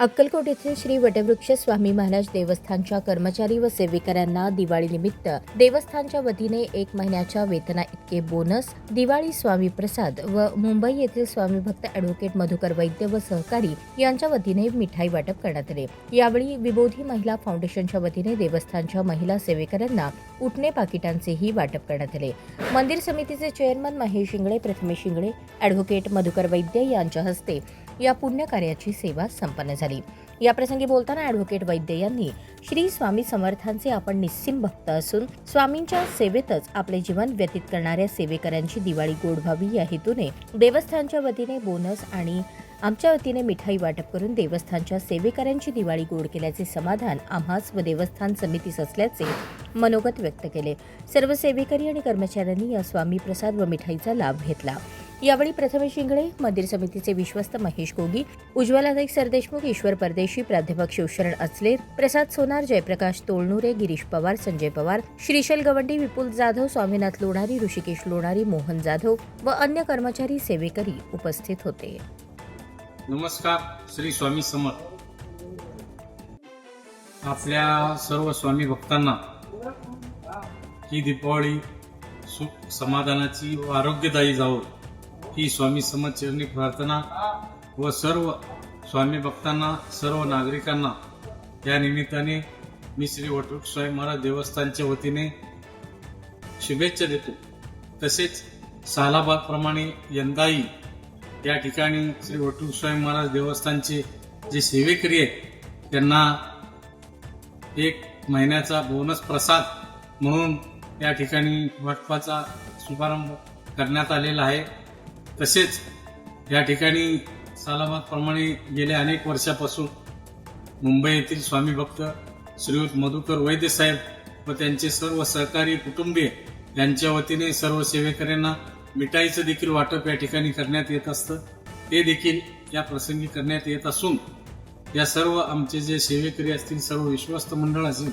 Akkalkot येथील श्री वटवृक्ष स्वामी महाराज देवस्थानच्या कर्मचारी व सेविकांना दिवाळीनिमित्त देवस्थानच्या वतीने एक महिन्याच्या वेतना इतके बोनस दिवाळी स्वामी प्रसाद व मुंबई येथील स्वामी भक्त अॅडव्होकेट मधुकर वैद्य व सहकारी यांच्या वतीने मिठाई वाटप करण्यात आले. यावेळी विबोधी महिला फाउंडेशनच्या वतीने देवस्थानच्या महिला सेवेकऱ्यांना उठणे पाकिटांचेही वाटप करण्यात आले. मंदिर समितीचे चेअरमन महेश शिंगळे प्रथमेश शिंगळे अॅडव्होकेट मधुकर वैद्य यांच्या हस्ते या पुण्यकार्याची सेवा संपन्न झाली. याप्रसंगी बोलताना ॲडव्होकेट वैद्य यांनी श्री स्वामी समर्थांचे आपण निस्सिम भक्त असून स्वामींच्या सेवेतच आपले जीवन व्यतीत करणाऱ्या सेवेकऱ्यांची दिवाळी गोड व्हावी या हेतूने देवस्थानच्या वतीने बोनस आणि आमच्या वतीने मिठाई वाटप करून देवस्थानच्या सेवेकऱ्यांची दिवाळी गोड केल्याचे समाधान आम्हास व देवस्थान समितीस असल्याचे मनोगत व्यक्त केले. सर्व सेवेकरी आणि कर्मचाऱ्यांनी या स्वामी प्रसाद व मिठाईचा लाभ घेतला. यावेळी प्रथमेश शिंगडे मंदिर समितीचे विश्वस्त महेश गोगी उज्ज्वलाताई सरदेशमुख ईश्वर परदेशी प्राध्यापक शिवशरण असले प्रसाद सोनार जयप्रकाश तोळनुरे गिरीश पवार संजय पवार श्रीशैल गवंडी विपुल जाधव स्वामीनाथ लोणारी ऋषिकेश लोणारी मोहन जाधव व अन्य कर्मचारी सेवेकरी उपस्थित होते. नमस्कार श्री स्वामी समर्थ. आपल्या सर्व स्वामी भक्तांना ही दीपावली सुख समाधानाची व आरोग्यदायी जावं. ही स्वामी समचरणी प्रार्थना व सर्व स्वामी भक्तांना सर्व नागरिकांना या निमित्ताने मी श्री वटवृक्ष स्वामी महाराज देवस्थानच्या वतीने शुभेच्छा देतो. तसेच सालाबादप्रमाणे यंदाही या ठिकाणी श्री वटवृक्ष स्वामी महाराज देवस्थानचे जे सेवेकरी आहेत त्यांना एक महिन्याचा बोनस प्रसाद म्हणून या ठिकाणी वाटपाचा शुभारंभ करण्यात आलेला आहे. तसेच या ठिकाणी सालाबादप्रमाणे गेल्या अनेक वर्षापासून मुंबई येथील स्वामी भक्त श्रीयुत मधुकर वैद्य साहेब व त्यांचे सर्व सहकारी कुटुंबीय यांच्या वतीने सर्व सेवेकऱ्यांना मिठाईचं देखील वाटप या ठिकाणी करण्यात येत असतं. ते देखील या प्रसंगी करण्यात येत असून या सर्व आमचे जे सेवेकरी असतील सर्व विश्वस्त मंडळ असेल